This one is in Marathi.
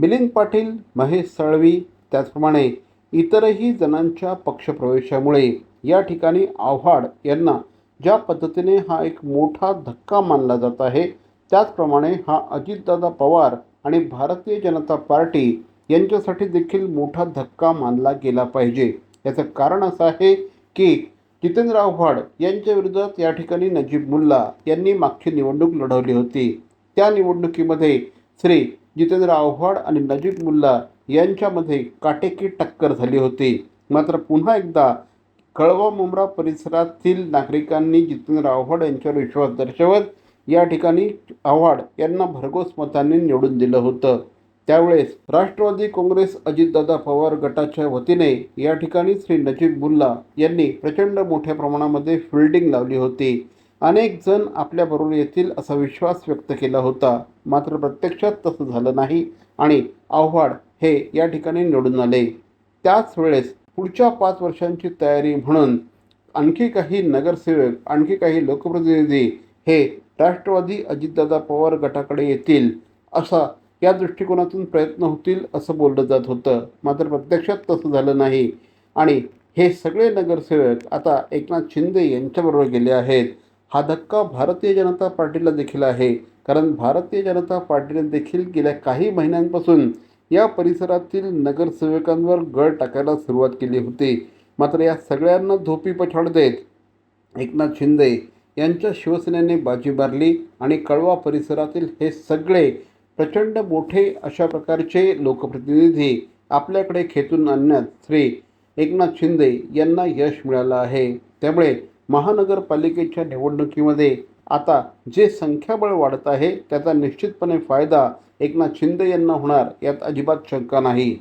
मिलिंद पाटील महेश साळवी त्याचप्रमाणे इतरही जणांच्या पक्षप्रवेशामुळे या ठिकाणी आव्हाड यांना ज्या पद्धतीने हा एक मोठा धक्का मानला जात आहे त्याचप्रमाणे हा अजितदादा पवार आणि भारतीय जनता पार्टी यांच्यासाठी देखील मोठा धक्का मानला गेला पाहिजे. याचं कारण असं आहे की जितेंद्र आव्हाड यांच्या विरोधात या ठिकाणी नजीब मुल्ला यांनी मागची निवडणूक लढवली होती. त्या निवडणुकीमध्ये श्री जितेंद्र आव्हाड आणि नजीब मुल्ला यांच्यामध्ये काटेकी टक्कर झाली होती. मात्र पुन्हा एकदा कळवा मुंब्रा परिसरातील नागरिकांनी जितेंद्र आव्हाड यांच्यावर विश्वास दर्शवत या ठिकाणी आव्हाड यांना भरघोस मतांनी निवडून दिलं होतं. त्यावेळेस राष्ट्रवादी काँग्रेस अजितदादा पवार गटाच्या वतीने या ठिकाणी श्री नजीब मुल्ला यांनी प्रचंड मोठ्या प्रमाणामध्ये फिल्डिंग लावली होती. अनेक जण आपल्याबरोबर येतील असा विश्वास व्यक्त केला होता. मात्र प्रत्यक्षात तसं झालं नाही आणि आव्हाड हे या ठिकाणी निवडून आले. त्याच वेळेस पुढच्या पाच वर्षांची तयारी म्हणून आणखी काही नगरसेवक आणखी काही लोकप्रतिनिधी हे राष्ट्रवादी अजितदादा पवार गटाकडे येतील असा या दृष्टिकोनातून प्रयत्न होतील असं बोललं जात होतं. मात्र प्रत्यक्षात तसं झालं नाही आणि हे सगळे नगरसेवक आता एकनाथ शिंदे यांच्याबरोबर गेले आहेत. हा धक्का भारतीय जनता पार्टीला देखील आहे. कारण भारतीय जनता पार्टीने देखील गेल्या काही महिन्यांपासून या परिसरातील नगरसेवकांवर गळ टाकायला सुरुवात केली होती. मात्र या सगळ्यांना धोपी पछाड देत एकनाथ शिंदे यांच्या शिवसेनेने बाजी मारली आणि कळवा परिसरातील हे सगळे प्रचंड मोठे अशा प्रकारचे लोकप्रतिनिधी आपल्याकडे खेचून आणण्यात श्री एकनाथ शिंदे यांना यश मिळालं आहे. त्यामुळे महानगरपालिकेच्या निवडणुकीमध्ये आता जे संख्याबळ वाढत आहे त्याचा निश्चितपणे फायदा एकनाथ शिंदे यांना होणार यात अजिबात शंका नाही.